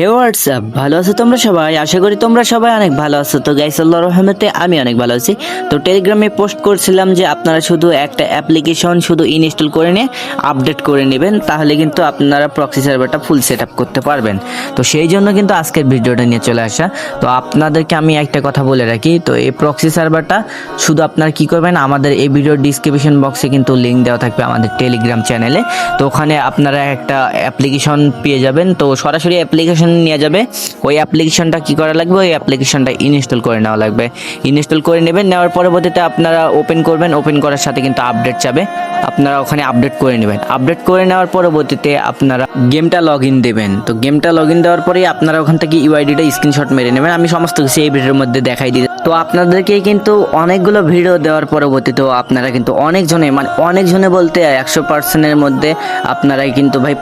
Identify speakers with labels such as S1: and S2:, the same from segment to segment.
S1: হে WhatsApp ভালো আছো তোমরা সবাই? আশা করি তোমরা সবাই অনেক ভালো আছো। তো গাইস আল্লাহ রহমতে আমি অনেক ভালো আছি। তো টেলিগ্রামে পোস্ট করছিলাম যে আপনারা শুধু একটা অ্যাপ্লিকেশন শুধু ইনস্টল করে নিয়ে আপডেট করে নেবেন, তাহলে কিন্তু আপনারা প্রক্সি সার্ভারটা ফুল সেট করতে পারবেন। তো সেই জন্য কিন্তু আজকের ভিডিওটা নিয়ে চলে আসা। তো আপনাদেরকে আমি একটা কথা বলে রাখি, তো এই প্রক্সি সার্ভারটা শুধু আপনারা কি করবেন, আমাদের এই ভিডিওর ডিসক্রিপশন বক্সে কিন্তু লিঙ্ক দেওয়া থাকবে আমাদের টেলিগ্রাম চ্যানেলে তো ওখানে আপনারা একটা অ্যাপ্লিকেশন পেয়ে যাবেন। তো সরাসরি অ্যাপ্লিকেশন নিয়ে যাবে, ওই অ্যাপ্লিকেশনটা কি করা লাগবে? ওই অ্যাপ্লিকেশনটা ইনস্টল করে নেওয়া লাগবে। ইনস্টল করে নেবেন, নেওয়ার পরবর্তীতে আপনারা ওপেন করবেন ওপেন করার সাথে কিন্তু আপডেট যাবে। আপনারা ওখানে আপডেট করে নেবেন। আপডেট করে নেওয়ার পরবর্তীতে আপনারা গেমটা লগ ইন দেবেন। তো গেমটা লগ ইন দেওয়ার পরেই আপনারা ওখান থেকে ইউআইডিটা স্ক্রিনশট মেরে নেবেন। আমি সমস্ত কিছু এই ভিডিওর মধ্যে দেখাই দিই তো আপনাদেরকে কিন্তু অনেকগুলো ভিডিও দেওয়ার পরবর্তীতেও আপনারা কিন্তু অনেকজনে মানে অনেকজনে বলতে একশো পার্সেন্টের মধ্যে আপনারাই কিন্তু ভাই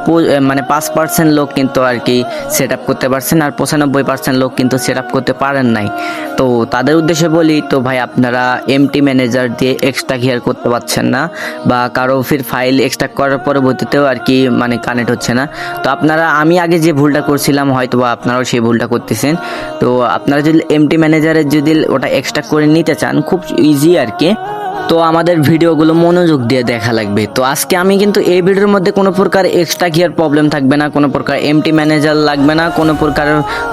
S1: মানে পাঁচ পার্সেন্ট লোক কিন্তু আর কি সেট আপ করতে পারছেন আর পঁচানব্বই পার্সেন্ট লোক কিন্তু সেট আপ করতে পারেন নাই। তো তাদের উদ্দেশ্যে বলি, তো ভাই আপনারা এমটি ম্যানেজার দিয়ে এক্সট্রা কেয়ার করতে পারছেন না বা কারও ফির ফাইল এক্সট্রা করার পরবর্তীতেও আর কি মানে কানেক্ট হচ্ছে না। তো আপনারা, আমি আগে যে ভুলটা করছিলাম হয়তো বা আপনারাও সেই ভুলটা করতেছেন। তো আপনারা যদি এমটি ম্যানেজারের যদি ওটা এক্সট্রা করে নিতে চান খুব ইজি আর কি। তো আমাদের ভিডিওগুলো মনোযোগ দিয়ে দেখা লাগবে। তো আজকে আমি কিন্তু এই ভিডিওর মধ্যে কোনো প্রকার এক্সট্রা গিয়ার প্রবলেম থাকবে না, কোনো প্রকার এমটি ম্যানেজার লাগবে না, কোনো প্রকার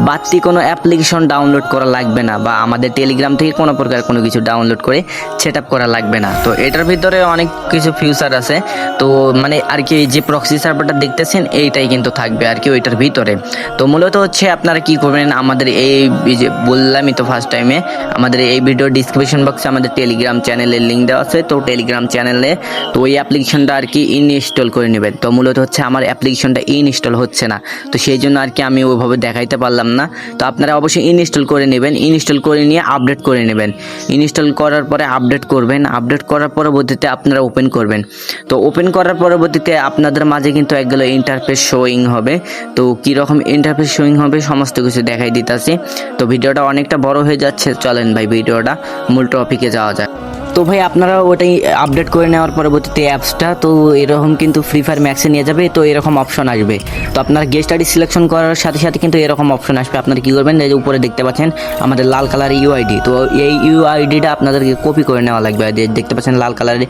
S1: বাড়তি কোনো অ্যাপ্লিকেশন ডাউনলোড করা লাগবে না বা আমাদের টেলিগ্রাম থেকে কোনো প্রকার কোনো কিছু ডাউনলোড করে সেট করা লাগবে না। তো এটার ভিতরে অনেক কিছু ফিউচার আছে। তো মানে আর কি যে প্রক্সি সার্ভারটা দেখতেছেন, এইটাই কিন্তু থাকবে আর কি ওইটার ভিতরে। তো মূলত হচ্ছে আপনারা কি করবেন, আমাদের এই যে বললামই তো ফার্স্ট টাইমে আমাদের এই ভিডিও ডিসক্রিপশন বক্সে আমাদের টেলিগ্রাম চ্যানেলের লিঙ্ক দেওয়া আছে, তো টেলিগ্রাম চ্যানেলে তো ওই অ্যাপ্লিকেশনটা আর কি ইনস্টল করে নেবেন। তো মূলত হচ্ছে আমার অ্যাপ্লিকেশনটা ইনস্টল হচ্ছে না। তো সেই জন্য আর কি আমি ওইভাবে দেখাইতে পারলাম না। তো আপনারা অবশ্যই ইনস্টল করে নেবেন। ইনস্টল করে নিয়ে আপডেট করে নেবেন। ইনস্টল করার পরে আপডেট করবেন। আপডেট করার পরবর্তীতে আপনারা ওপেন করবেন। তো ওপেন করার পরবর্তীতে আপনাদের মাঝে কিন্তু একগুলো ইন্টারফেস শোয়িং হবে। তো কীরকম ইন্টারফেস শোয়িং হবে সমস্ত কিছু দেখাই দিতেছি। তো ভিডিওটা অনেকটা বড় হয়ে যাচ্ছে। চলেন ভাই, ভিডিওটা মূল টপিকে যাওয়া যায় তো ভাই, আপনারা ওটাই আপডেট করে নেওয়ার পরবর্তীতে অ্যাপসটা তো এরকম কিন্তু ফ্রি ফায়ার ম্যাক্সে নিয়ে যাবে, তো এরকম অপশন আসবে। তো আপনার গেস্ট আইডি সিলেকশন করার সাথে সাথে কিন্তু এরকম অপশন আসবে। আপনারা কী করবেন, এই যে উপরে দেখতে পাচ্ছেন, আমাদের লাল কালার ইউআইডি তো এই ইউআইডিটা আপনাদেরকে কপি করে নেওয়া লাগবে। দেখতে পাচ্ছেন, লাল কালারের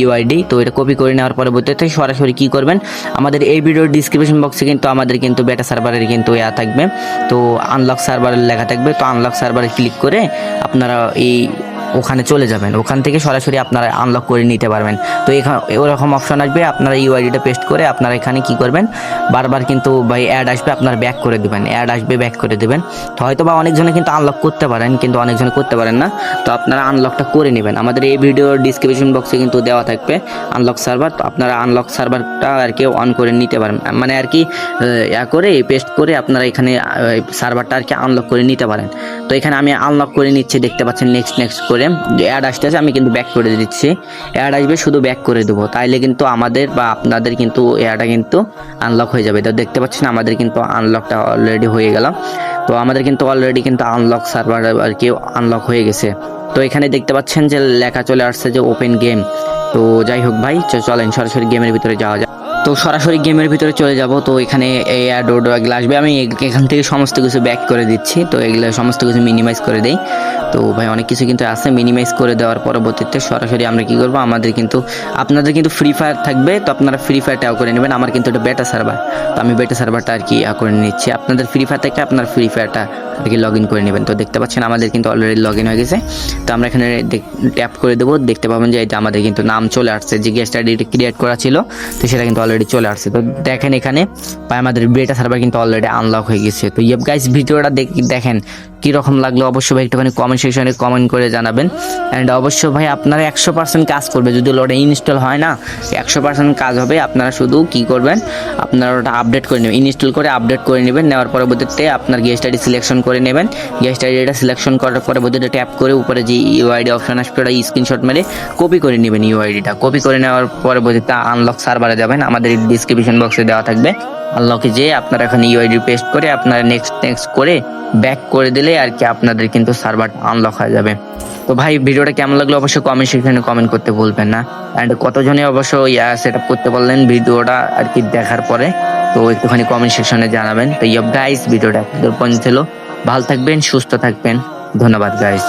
S1: ইউআইডি তো এটা কপি করে নেওয়ার পরবর্তীতে সরাসরি কী করবেন, আমাদের এই ভিডিওর ডিসক্রিপশন বক্সে কিন্তু আমাদের কিন্তু বেটা সার্ভারের কিন্তু ইয়া থাকবে। তো আনলক সার্ভারের লেখা থাকবে। তো আনলক সার্ভারে ক্লিক করে আপনারা এই ওখানে চলে যাবেন। ওখান থেকে সরাসরি আপনারা আনলক করে নিতে পারবেন। তো এখানে ওরকম অপশন আসবে, আপনারা ইউআইডিটা পেস্ট করে আপনারা এখানে কি করবেন, বারবার কিন্তু ভাই অ্যাড আসবে, আপনার ব্যাক করে দেবেন। অ্যাড আসবে ব্যাক করে দেবেন। তো হয়তো বা অনেকজনে কিন্তু আনলক করতে পারেন, কিন্তু অনেকজনে করতে পারেন না। তো আপনারা আনলকটা করে নেবেন। আমাদের এই ভিডিওর ডিসক্রিপশন বক্সে কিন্তু দেওয়া থাকবে আনলক সার্ভার তো আপনারা আনলক সার্ভারটা আর কি অন করে নিতে পারেন। মানে আর কি ইয়া করে পেস্ট করে আপনারা এখানে সার্ভারটা আর কি আনলক করে নিতে পারেন। তো এখানে আমি আনলক করে নিচ্ছি, দেখতে পাচ্ছেন নেক্সট নেক্সট করে অ্যাড আসতেছে, আমি কিন্তু ব্যাক করে দিচ্ছি। অ্যাড আসবে, শুধু ব্যাক করে দেবো। তাইলে কিন্তু আমাদের বা আপনাদের কিন্তু অ্যাডটা কিন্তু আনলক হয়ে যাবে। তো দেখতে পাচ্ছেন, আমাদের কিন্তু আনলকটা অলরেডি হয়ে গেল। তো আমাদের কিন্তু অলরেডি কিন্তু আনলক সার্ভার আর কি আনলক হয়ে গেছে। তো এখানে দেখতে পাচ্ছেন যে লেখা চলে আসছে যে ওপেন গেম তো যাই হোক ভাই চলেন, সরাসরি গেমের ভিতরে যাওয়া যায় তো সরাসরি গেমের ভিতরে চলে যাব। তো এখানে এই অ্যাড ওড এগুলো আসবে। আমি এখান থেকে সমস্ত কিছু ব্যাক করে দিচ্ছি। তো এগুলো সমস্ত কিছু মিনিমাইজ করে দেই। তো ভাই, অনেক কিছু কিন্তু আছে মিনিমাইজ করে দেওয়ার পরবর্তীতে সরাসরি আমরা কি করব? আমাদের কিন্তু, আপনাদের কিন্তু ফ্রি ফায়ার থাকবে, তো আপনারা ফ্রি ফায়ারটাও করে নেবেন। আমার কিন্তু এটা বেটা সার্ভার তো আমি বেটা সার্ভারটা আর কি করে নিচ্ছি। আপনাদের ফ্রি ফায়ার থেকে আপনার ফ্রি ফায়ারটা আর কি লগ ইন করে নেবেন। তো দেখতে পাচ্ছেন, আমাদের কিন্তু অলরেডি লগ ইন হয়ে গেছে। তো আমরা এখানে ট্যাপ করে দেবো। দেখতে পাবেন যে এটা আমাদের কিন্তু নাম চলে আসছে, যে গেস্ট আইডি ক্রিয়েট করা ছিল, তো সেটা কিন্তু অলরেডি চলে আসছে। তো দেখেন এখানে, ভাই, আমাদের বেটা সার্ভার কিন্তু অলরেডি আনলক হয়ে গেছে। তো ইয়েপ গাইস ভিডিওটা দেখ- দেখেন কি রকম লাগল অবশ্যই ভাই একটুখানি কমেন্ট সেকশনে কমেন্ট করে জানাবেন। অ্যান্ড অবশ্যই ভাই আপনারা একশো পার্সেন্ট কাজ করবে। যদি ওটা ইনস্টল হয় না, একশো পার্সেন্ট কাজ হবে। আপনারা শুধু কি করবেন? আপনারা ওটা আপডেট করে নেবেন। ইনস্টল করে আপডেট করে নেবেন। নেওয়ার পরবর্তীতে আপনার গেস্ট আইডি সিলেকশন করে নেবেন। গেস্ট আইডিটা সিলেকশন করার পরবর্তীতে ট্যাপ করে উপরে যে ইউআইডি অপশন আসবে, ওটা স্ক্রিনশট মেরে কপি করে নেবেন ইউআইডিটা কপি করে নেওয়ার পরবর্তীতে আনলক সার্ভারে যাবেন। আমাদের ডিসক্রিপশন বক্সে দেওয়া থাকবে। আনলকে যেয়ে আপনারা এখানে ইউআইডি পেস্ট করে আপনারা নেক্সট নেক্সট করে ব্যাক করে দিলে আর কি আপনাদের কিন্তু সার্ভার আনলক হয়ে যাবে। তো ভাই, ভিডিওটা কেমন লাগল অবশ্যই কমেন্ট সেকশনে কমেন্ট করতে ভুলবেন না। অ্যান্ড কতজনে অবশ্য ইয়া সেট আপ করতে পারলেন ভিডিওটা আর কি দেখার পরে, তো একটুখানি কমেন্ট সেকশনে জানাবেন। তো ইয়ব গাইস ভিডিওটা একদম পর্যন্ত ছিল। ভালো থাকবেন, সুস্থ থাকবেন। ধন্যবাদ গাইস